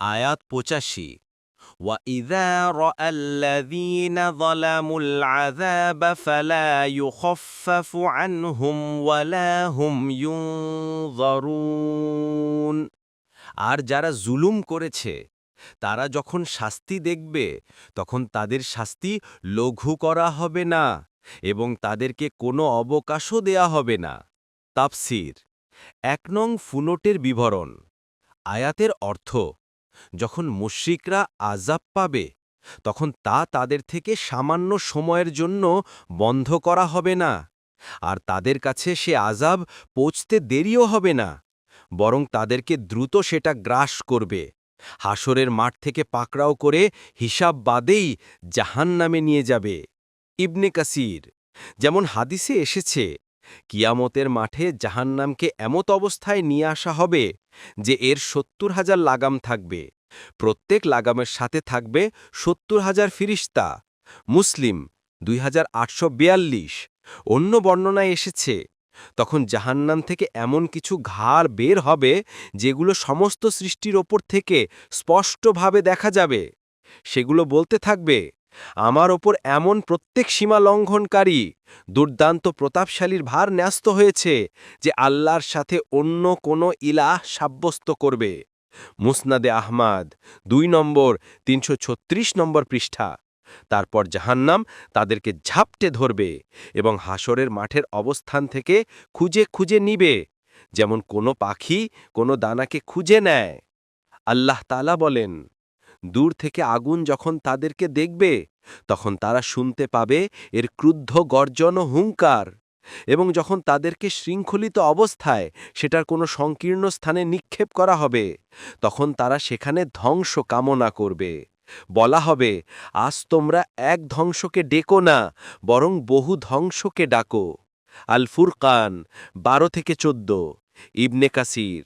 আয়াত পঁচাশি وَإِذَا رَأَى الَّذِينَ ظَلَمُوا الْعَذَابَ فَلَا يُخَفَّفُ عَنْهُمْ وَلَا هُمْ يُنظَرُونَ আর যারা জুলুম করেছে তারা যখন শাস্তি দেখবে তখন তাদের শাস্তি লঘু করা হবে না এবং তাদেরকে কোনো অবকাশও দেয়া হবে না তাফসির এক নং ফুনোটের বিবরণ আয়াতের অর্থ যখন মুশ্রিকরা আজাব পাবে, তখন তা তাদের থেকে সামান্য সময়ের জন্য বন্ধ করা হবে না, আর তাদের কাছে সে আজাব পৌঁছতে দেরিও হবে না, বরং তাদেরকে দ্রুত সেটা গ্রাস করবে, হাসরের মাঠ থেকে পাকড়াও করে হিসাব বাদেই জাহান নামে নিয়ে যাবে। ইবনে কাসির, যেমন হাদিসে এসেছে, কিয়ামতের মাঠে জাহান্নামকে এমত অবস্থায় নিয়ে আসা হবে যে এর সত্তর হাজার লাগাম থাকবে। প্রত্যেক লাগামের সাথে থাকবে সত্তর হাজার ফিরিস্তা। মুসলিম, দুই অন্য বর্ণনায় এসেছে, তখন জাহান্নাম থেকে এমন কিছু ঘাড় বের হবে যেগুলো সমস্ত সৃষ্টির ওপর থেকে স্পষ্টভাবে দেখা যাবে। সেগুলো বলতে থাকবে আমার ওপর এমন প্রত্যেক সীমা লঙ্ঘনকারী দুর্দান্ত প্রতাপশালীর ভার ন্যস্ত হয়েছে যে আল্লাহর সাথে অন্য কোনো ইলাহ সাব্যস্ত করবে। মুসনাদে আহমাদ, দুই নম্বর, তিনশো ছত্রিশ নম্বর পৃষ্ঠা। তারপর জাহান্নাম তাদেরকে ঝাপটে ধরবে এবং হাসরের মাঠের অবস্থান থেকে খুঁজে খুঁজে নিবে, যেমন কোনো পাখি কোনো দানাকে খুঁজে নেয়। আল্লাহ তালা বলেন দূর থেকে আগুন যখন তাদেরকে দেখবে, তখন তারা শুনতে পাবে এর ক্রুদ্ধ গর্জন ও হুঙ্কার। এবং যখন তাদেরকে শৃঙ্খলিত অবস্থায় সেটার কোনো সংকীর্ণ স্থানে নিক্ষেপ করা হবে, তখন তারা সেখানে ধ্বংস কামনা করবে। বলা হবে, আজ তোমরা এক ধ্বংসকে ডেকো না, বরং বহু ধ্বংসকে ডাকো। আল ফুরকান বারো থেকে চোদ্দ, ইবনে কাসির।